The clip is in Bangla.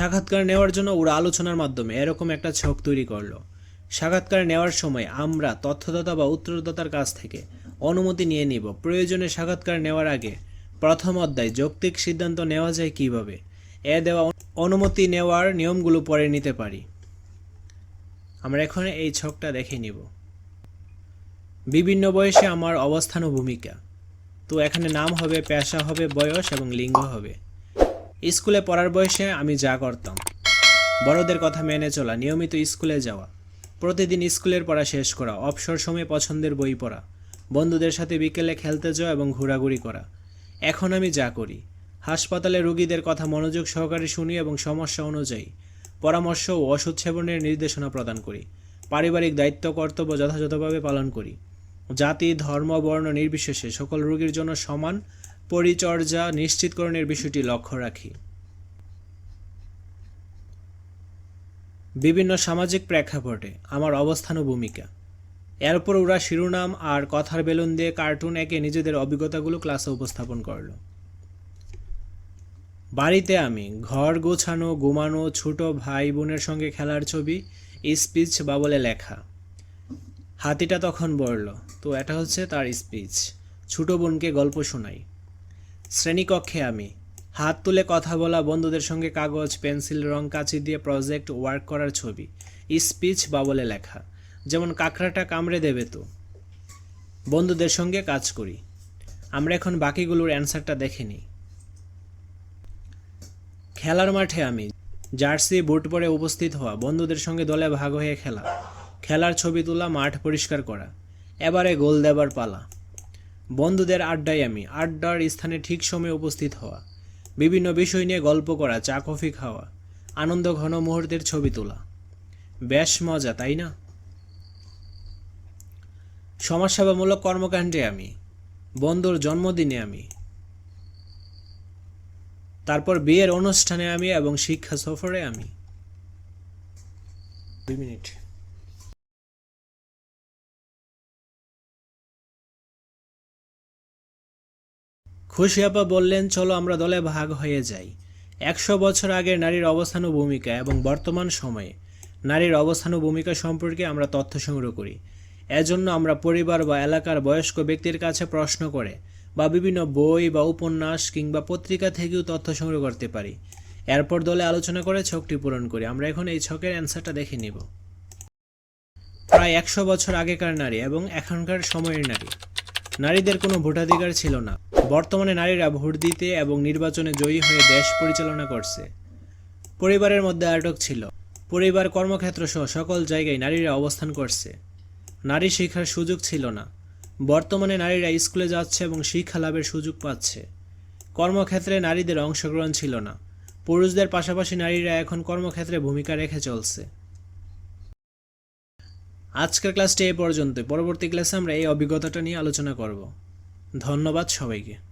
সাক্ষাৎকার নেওয়ার জন্য ওরা আলোচনার মাধ্যমে এরকম একটা ছক তৈরি করল। সাক্ষাৎকার নেওয়ার সময় আমরা তথ্যদাতা বা উত্তরদাতার কাছ থেকে অনুমতি নিয়ে নিব। প্রয়োজনে সাক্ষাৎকার নেওয়ার আগে প্রথম অধ্যায় যৌক্তিক সিদ্ধান্ত নেওয়া যায় কীভাবে? এ দেওয়া অনুমতি নেওয়ার নিয়মগুলো পরে নিতে পারি। আমরা এখন এই ছকটা দেখে নিব। বিভিন্ন বয়সে আমার অবস্থান ও ভূমিকা। তো এখানে নাম হবে, পেশা হবে, বয়স এবং লিঙ্গ হবে। স্কুলে পড়ার বয়সে আমি যা করতাম। বড়দের কথা মেনে চলা, নিয়মিত স্কুলে যাওয়া, প্রতিদিন স্কুলের পড়া শেষ করা, অবসর সময়ে পছন্দের বই পড়া, বন্ধুদের সাথে বিকেলে খেলতে যাওয়া এবং ঘোরাঘুরি করা। এখন আমি যা করি, হাসপাতালে রোগীদের কথা মনোযোগ সহকারে শুনি এবং সমস্যা অনুযায়ী পরামর্শ ও ওষুধ সেবনের নির্দেশনা প্রদান করি, পারিবারিক দায়িত্ব, কর্তব্য যথাযথভাবে পালন করি। জাতি, ধর্ম, বর্ণ নির্বিশেষে সকল রোগীর জন্য সমান পরিচর্যা নিশ্চিতকরণের বিষয়টি লক্ষ্য রাখি। বিভিন্ন সামাজিক প্রেক্ষাপটে আমার অবস্থান ও ভূমিকা। এরপর ওরা শিরোনাম আর কথার বেলুন দিয়ে কার্টুন এঁকে নিজেদের অভিজ্ঞতাগুলো ক্লাসে উপস্থাপন করল। বাড়িতে আমি ঘর গোছানো, ঘুমানো, ছোট ভাই বোনের সঙ্গে খেলার ছবি, স্পিচ বা বলে লেখা। হাতিটা তখন বলল, তো এটা হচ্ছে তার স্পিচ। ছোট বোনকে গল্প শোনাই। শ্রেণীকক্ষে আমি। হাত তুলে কথা বলা বন্ধুদের সঙ্গে কাগজ, পেন্সিল, রং কাঁচি দিয়ে প্রজেক্ট ওয়ার্ক করার ছবি, স্পিচ বা বলে লেখা, যেমন কাঁকড়াটা কামড়ে দেবে তো। বন্ধুদের সঙ্গে কাজ করি। আমরা এখন বাকিগুলোর অ্যান্সারটা দেখে নিই। খেলার মাঠে আমি, জার্সি, বুট পরে উপস্থিত হওয়া, বন্ধুদের সঙ্গে দলে ভাগ হয়ে খেলা, খেলার ছবি তোলা, মাঠ পরিষ্কার করা, এবারে গোল দেবার পালা। বন্ধুদের আড্ডায় আমি, আড্ডার স্থানে ঠিক সময়ে উপস্থিত হওয়া, বিভিন্ন বিষয় নিয়ে গল্প করা, চা, কফি খাওয়া, আনন্দ ঘন মুহূর্তের ছবি তোলা। বেশ মজা, তাই না? সমাজসেবামূলক কর্মকাণ্ডে আমি, বন্ধুর জন্মদিনে আমি, তারপর বিয়ের অনুষ্ঠানে আমি এবং শিক্ষা সফরে আমি। দুই মিনিট। খুশি বললেন, চলো আমরা দলে ভাগ হয়ে যাই। একশো বছর আগের নারীর অবস্থান ও ভূমিকা এবং বর্তমান সময়ে নারীর অবস্থান ও ভূমিকা সম্পর্কে আমরা তথ্য সংগ্রহ করি। এজন্য আমরা পরিবার বা এলাকার বয়স্ক ব্যক্তির কাছে প্রশ্ন করে বা বিভিন্ন বই বা উপন্যাস কিংবা পত্রিকা থেকেও তথ্য সংগ্রহ করতে পারি। এরপর দলে আলোচনা করে ছকটি পূরণ করি। আমরা এখন এই ছকের অ্যান্সারটা দেখে নিব। প্রায় একশো বছর আগেকার নারী এবং এখনকার সময়ের নারী। নারীদের কোনো ভোটাধিকার ছিল না। বর্তমানে নারীরা ভোট দিতে এবং নির্বাচনে জয়ী হয়ে দেশ পরিচালনা করছে। পরিবারের মধ্যে আটক ছিল। পরিবার কর্মক্ষেত্র সহ সকল জায়গায় নারীরা অবস্থান করছে। নারী শিক্ষার সুযোগ ছিল না। বর্তমানে নারীরা স্কুলে যাচ্ছে এবং শিক্ষা লাভের সুযোগ পাচ্ছে। কর্মক্ষেত্রে নারীদের অংশগ্রহণ ছিল না। পুরুষদের পাশাপাশি নারীরা এখন কর্মক্ষেত্রে ভূমিকা রেখে চলছে। আজকের ক্লাসটি এই পর্যন্ত পরবর্তী ক্লাসে আমরা এই অভিজ্ঞতাটা নিয়ে আলোচনা করব। ধন্যবাদ সবাইকে।